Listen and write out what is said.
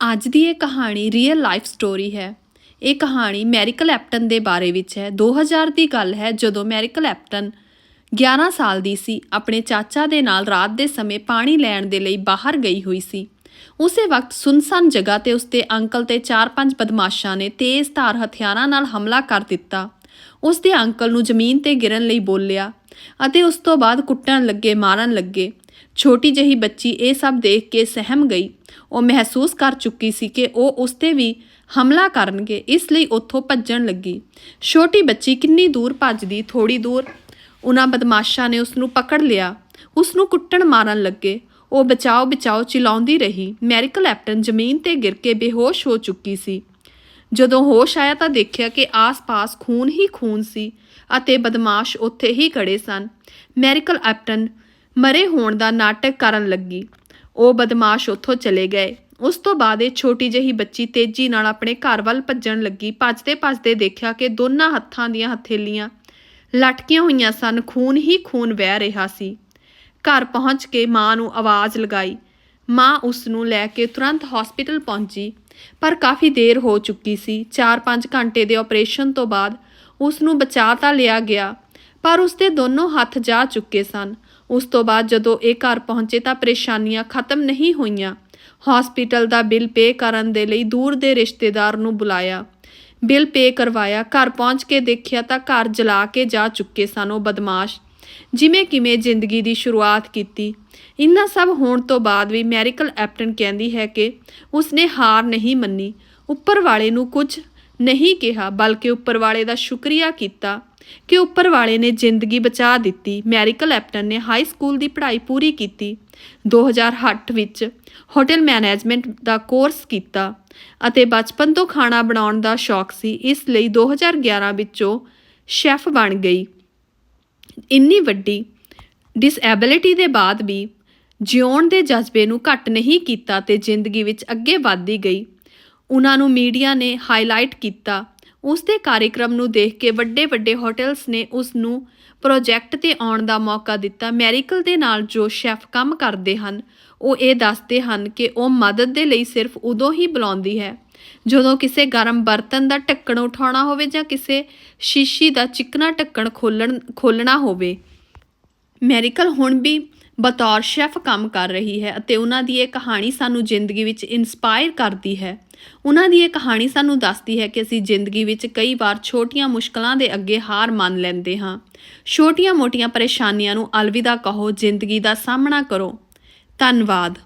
ਅੱਜ ਦੀ ਇਹ ਕਹਾਣੀ ਰੀਅਲ ਲਾਈਫ ਸਟੋਰੀ ਹੈ। ਇਹ ਕਹਾਣੀ ਮੈਰੀਕਲ ਐਪਟਨ ਦੇ ਬਾਰੇ ਵਿੱਚ ਹੈ। 2000 ਦੀ ਗੱਲ ਹੈ ਜਦੋਂ ਮੈਰੀਕਲ ਐਪਟਨ 11 ਸਾਲ ਦੀ ਸੀ। ਆਪਣੇ ਚਾਚਾ ਦੇ ਨਾਲ ਰਾਤ ਦੇ ਸਮੇਂ ਪਾਣੀ ਲੈਣ ਦੇ ਲਈ ਬਾਹਰ ਗਈ ਹੋਈ ਸੀ। ਉਸੇ ਵਕਤ ਸੁਨਸਾਨ ਜਗ੍ਹਾ ਤੇ ਉਸਦੇ ਅੰਕਲ ਤੇ 4-5 ਬਦਮਾਸ਼ਾਂ ਨੇ ਤੇਜ਼ ਧਾਰ ਹਥਿਆਰਾਂ ਨਾਲ ਹਮਲਾ ਕਰ ਦਿੱਤਾ। ਉਸਦੇ ਅੰਕਲ ਨੂੰ ਜ਼ਮੀਨ ਤੇ ਗਿਰਨ ਲਈ ਬੋਲਿਆ ਅਤੇ ਉਸ ਤੋਂ ਬਾਅਦ ਕੁੱਟਣ ਲੱਗੇ, ਮਾਰਨ ਲੱਗੇ। ਛੋਟੀ ਜਹੀ ਬੱਚੀ ਇਹ ਸਭ ਦੇਖ ਕੇ ਸਹਿਮ ਗਈ। ਉਹ ਮਹਿਸੂਸ ਕਰ ਚੁੱਕੀ ਸੀ ਕਿ ਉਹ ਉਸ ਤੇ ਵੀ ਹਮਲਾ ਕਰਨਗੇ, ਇਸ ਲਈ ਉੱਥੋਂ ਭੱਜਣ ਲੱਗੀ। ਛੋਟੀ ਬੱਚੀ ਕਿੰਨੀ ਦੂਰ ਭੱਜਦੀ ਥੋੜੀ ਦੂਰ। ਉਹਨਾਂ ਬਦਮਾਸ਼ਾਂ ਨੇ ਉਸ ਨੂੰ ਪਕੜ ਲਿਆ। ਉਸ ਨੂੰ ਕੁੱਟਣ ਮਾਰਨ ਲੱਗੇ। ਉਹ ਬਚਾਓ ਬਚਾਓ ਚਿਲਾਉਂਦੀ ਰਹੀ। ਮੈਰੀਕਲ ਐਪਟਨ ਜ਼ਮੀਨ ਤੇ ਗਿਰ ਕੇ ਬੇਹੋਸ਼ ਹੋ ਚੁੱਕੀ ਸੀ। ਜਦੋਂ ਹੋਸ਼ ਆਇਆ ਤਾਂ ਦੇਖਿਆ ਕਿ ਆਸ-ਪਾਸ ਖੂਨ ਹੀ ਖੂਨ ਸੀ ਅਤੇ ਬਦਮਾਸ਼ ਉੱਥੇ ਹੀ ਖੜੇ ਸਨ। ਮੈਰੀਕਲ ਐਪਟਨ ਮਰੇ ਹੋਣ ਦਾ ਨਾਟਕ ਕਰਨ ਲੱਗੀ। ਉਹ ਬਦਮਾਸ਼ ਉੱਥੋਂ ਚਲੇ ਗਏ। ਉਸ ਤੋਂ ਬਾਅਦ ਇਹ ਛੋਟੀ ਜਿਹੀ ਬੱਚੀ ਤੇਜ਼ੀ ਨਾਲ ਆਪਣੇ ਘਰ ਵੱਲ ਭੱਜਣ ਲੱਗੀ। ਭੱਜਦੇ ਭੱਜਦੇ ਦੇਖਿਆ ਕਿ ਦੋਨਾਂ ਹੱਥਾਂ ਦੀਆਂ ਹਥੇਲੀਆਂ ਲਟਕੀਆਂ ਹੋਈਆਂ ਸਨ। ਖੂਨ ਹੀ ਖੂਨ ਵਹਿ ਰਿਹਾ ਸੀ। ਘਰ ਪਹੁੰਚ ਕੇ ਮਾਂ ਨੂੰ ਆਵਾਜ਼ ਲਗਾਈ। ਮਾਂ ਉਸ ਨੂੰ ਲੈ ਕੇ ਤੁਰੰਤ ਹਸਪੀਟਲ ਪਹੁੰਚੀ, ਪਰ ਕਾਫੀ ਦੇਰ ਹੋ ਚੁੱਕੀ ਸੀ। 4-5 ਘੰਟੇ ਦੇ ਆਪਰੇਸ਼ਨ ਤੋਂ ਬਾਅਦ ਉਸ ਨੂੰ ਬਚਾ ਤਾਂ ਲਿਆ ਗਿਆ ਪਰ ਉਸਦੇ ਦੋਨੋਂ ਹੱਥ ਜਾ ਚੁੱਕੇ ਸਨ। ਉਸ ਤੋਂ ਬਾਅਦ ਜਦੋਂ ਇਹ ਘਰ ਪਹੁੰਚੇ ਤਾਂ ਪਰੇਸ਼ਾਨੀਆਂ ਖਤਮ ਨਹੀਂ ਹੋਈਆਂ। ਹਸਪੀਟਲ ਦਾ ਬਿੱਲ ਪੇ ਕਰਨ ਦੇ ਲਈ ਦੂਰ ਦੇ ਰਿਸ਼ਤੇਦਾਰ ਨੂੰ ਬੁਲਾਇਆ। ਬਿੱਲ ਪੇ ਕਰਵਾਇਆ, ਘਰ ਪਹੁੰਚ ਕੇ ਦੇਖਿਆ ਤਾਂ ਘਰ ਜਲਾ ਕੇ ਜਾ ਚੁੱਕੇ ਸਨ ਉਹ ਬਦਮਾਸ਼। ਜਿਵੇਂ ਕਿਵੇਂ ਜ਼ਿੰਦਗੀ ਦੀ ਸ਼ੁਰੂਆਤ ਕੀਤੀ। ਇੰਨਾ ਸਭ ਹੋਣ ਤੋਂ ਬਾਅਦ ਵੀ ਮੈਰੀਕਲ ਐਪਟਨ ਕਹਿੰਦੀ ਹੈ ਕਿ ਉਸਨੇ ਹਾਰ ਨਹੀਂ ਮੰਨੀ। ਉੱਪਰ ਵਾਲੇ ਨੂੰ ਕੁਝ ਨਹੀਂ ਕਿਹਾ, ਬਲਕਿ ਉੱਪਰ ਵਾਲੇ ਦਾ ਸ਼ੁਕਰੀਆ ਕੀਤਾ ਕਿ ਉੱਪਰ ਵਾਲੇ ਨੇ ਜ਼ਿੰਦਗੀ ਬਚਾ ਦਿੱਤੀ। ਮੈਰੀਕਲ ਐਪਟਨ ਨੇ ਹਾਈ ਸਕੂਲ ਦੀ ਪੜ੍ਹਾਈ ਪੂਰੀ ਕੀਤੀ। 2008 ਵਿੱਚ ਹੋਟਲ ਮੈਨੇਜਮੈਂਟ ਦਾ ਕੋਰਸ ਕੀਤਾ ਅਤੇ ਬਚਪਨ ਤੋਂ ਖਾਣਾ ਬਣਾਉਣ ਦਾ ਸ਼ੌਕ ਸੀ। ਇਸ ਲਈ 2011 ਵਿੱਚ ਉਹ ਸ਼ੈਫ ਬਣ ਗਈ। ਇੰਨੀ ਵੱਡੀ ਡਿਸਐਬਿਲਿਟੀ ਦੇ ਬਾਅਦ ਵੀ ਜਿਉਣ ਦੇ ਜਜ਼ਬੇ ਨੂੰ ਘੱਟ ਨਹੀਂ ਕੀਤਾ ਤੇ ਜ਼ਿੰਦਗੀ ਵਿੱਚ ਅੱਗੇ ਵਧਦੀ ਗਈ। ਉਹਨਾਂ ਨੂੰ ਮੀਡੀਆ ਨੇ ਹਾਈਲਾਈਟ ਕੀਤਾ। ਉਸ ਦੇ ਕਾਰਜਕ੍ਰਮ ਨੂੰ ਦੇਖ ਕੇ ਵੱਡੇ ਵੱਡੇ ਹੋਟਲਸ ਨੇ ਉਸ ਨੂੰ ਪ੍ਰੋਜੈਕਟ ਤੇ ਆਉਣ ਦਾ ਮੌਕਾ ਦਿੱਤਾ। ਮੈਰੀਕਲ ਦੇ ਨਾਲ ਜੋ ਸ਼ੈਫ ਕੰਮ ਕਰਦੇ ਹਨ, ਉਹ ਇਹ ਦੱਸਦੇ ਹਨ ਕਿ ਉਹ ਮਦਦ ਦੇ ਲਈ ਸਿਰਫ ਉਦੋਂ ਹੀ ਬੁਲਾਉਂਦੀ ਹੈ, ਜਦੋਂ ਕਿਸੇ ਗਰਮ ਬਰਤਨ ਦਾ ਢੱਕਣ ਉਠਾਉਣਾ ਹੋਵੇ ਜਾਂ ਕਿਸੇ ਸ਼ੀਸ਼ੀ ਦਾ ਚਿਕਨਾ ਢੱਕਣ ਖੋਲਣ ਖੋਲਣਾ ਹੋਵੇ। ਮੈਰੀਕਲ ਹੁਣ ਵੀ ਬਤੌਰ ਸ਼ੈਫ ਕੰਮ ਕਰ ਰਹੀ ਹੈ ਅਤੇ ਉਹਨਾਂ ਦੀ ਇਹ ਕਹਾਣੀ ਸਾਨੂੰ ਜ਼ਿੰਦਗੀ ਵਿੱਚ ਇਨਸਪਾਇਰ ਕਰਦੀ ਹੈ। ਉਹਨਾਂ ਦੀ ਇਹ ਕਹਾਣੀ ਸਾਨੂੰ ਦੱਸਦੀ ਹੈ ਕਿ ਅਸੀਂ ਜ਼ਿੰਦਗੀ ਵਿੱਚ ਕਈ ਵਾਰ ਛੋਟੀਆਂ ਮੁਸ਼ਕਲਾਂ ਦੇ ਅੱਗੇ ਹਾਰ ਮੰਨ ਲੈਂਦੇ ਹਾਂ। ਛੋਟੀਆਂ-ਮੋਟੀਆਂ ਪਰੇਸ਼ਾਨੀਆਂ ਨੂੰ ਅਲਵਿਦਾ ਕਹੋ, ਜ਼ਿੰਦਗੀ ਦਾ ਸਾਹਮਣਾ ਕਰੋ। ਧੰਨਵਾਦ।